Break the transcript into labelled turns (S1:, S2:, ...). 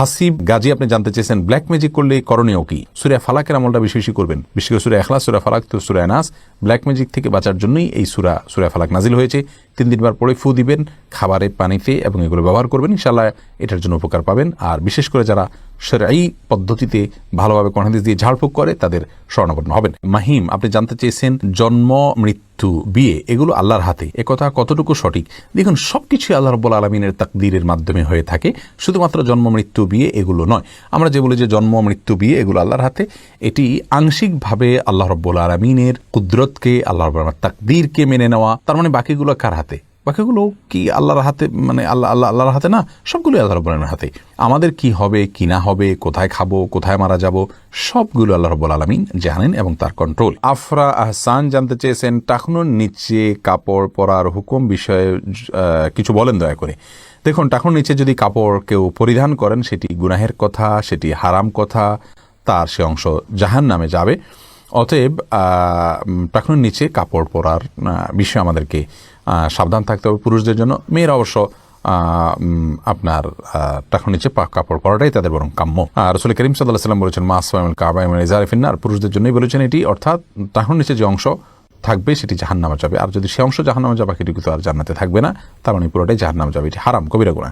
S1: হাসিব গাজী, আপনি জানতে চেয়েছেন ব্ল্যাক ম্যাজিক করলে করণীয় কি? সুরা ফালাকের আমলটা বেশি বেশি করবেন। বিশেষ করে সুরা এখলাস সুরা ফালাক তো সুরা নাস। ব্ল্যাক ম্যাজিক থেকে বাঁচার জন্যই এই সুরা সুরা ফালাক নাজিল হয়েছে। তিন দিনবার পরে ফু দিবেন, খাবারে, পানিতে এবং এগুলো ব্যবহার করবেন। ইনশাল্লাহ এটার জন্য উপকার পাবেন। আর বিশেষ করে যারা এই পদ্ধতিতে ভালোভাবে কর্ণাদিস দিয়ে ঝাড়ফুঁক করে, তাদের স্বর্ণাপন্ন হবেন। মাহিম, আপনি জানতে চেয়েছেন জন্ম, মৃত্যু বিয়ে, এগুলো আল্লাহর হাতে। একথা কতটুকু সঠিক? দেখুন, সবকিছুই আল্লাহ রব্বুল আলমিনের তাকদীরের মাধ্যমে হয়ে থাকে। শুধুমাত্র জন্ম, মৃত্যু, বিয়ে, এগুলো নয়। আমরা যে বলি যে জন্ম, মৃত্যু, বিয়ে, এগুলো আল্লাহর হাতে, এটি আংশিকভাবে আল্লাহ রব্বুল আলমিনের কুদরতকে, আল্লাহ রব্বুল তাকদীরকে মেনে নেওয়া। তার মানে বাকিগুলো কার হাতে? বাকিগুলো কি আল্লাহর হাতে মানে আল্লাহ আল্লাহ, আল্লাহর হাতে না? সবগুলো আল্লাহ রব্বুল হাতে আমাদের কি হবে, কি না হবে, কোথায় খাব, কোথায় মারা যাব, সবগুলো আল্লাহ রব্বুল আলমিন জানেন এবং তার কন্ট্রোল আফরা আহসান জানতে চেয়েছেন টাকনুর নিচে কাপড় পরার হুকুম বিষয়ে কিছু বলেন দয়া করে। দেখুন টাকুর নিচে যদি কাপড় কেউ পরিধান করেন, সেটি গুনাহের কথা, সেটি হারাম কথা, তার সে অংশ জাহান নামে যাবে। অতএব টাকুর নিচে কাপড় পরার বিষয়ে আমাদেরকে সাবধান থাকতে হবে পুরুষদের জন্য। মেয়েরা অবশ্য আপনার টাকুর নিচে কাপড় পরাটাই তাদের বরং কাম্য। আর রসুল করিম সাল্লাহ সাল্লাম বলেছেন, মা আসমাইল কাবা ইজারিফিন্নার পুরুষদের জন্যই বলেছেন এটি। অর্থাৎ টাকুর নিচে যে অংশ থাকবে সেটি জাহান নামা যাবে। আর যদি সে অংশ জাহান নামা যাবে বাকিটি কিন্তু আর জান্নাতে থাকবে না। তার মানে পুরোটাই জাহান নামা যাবে। এটি হারাম কবিরা গুণা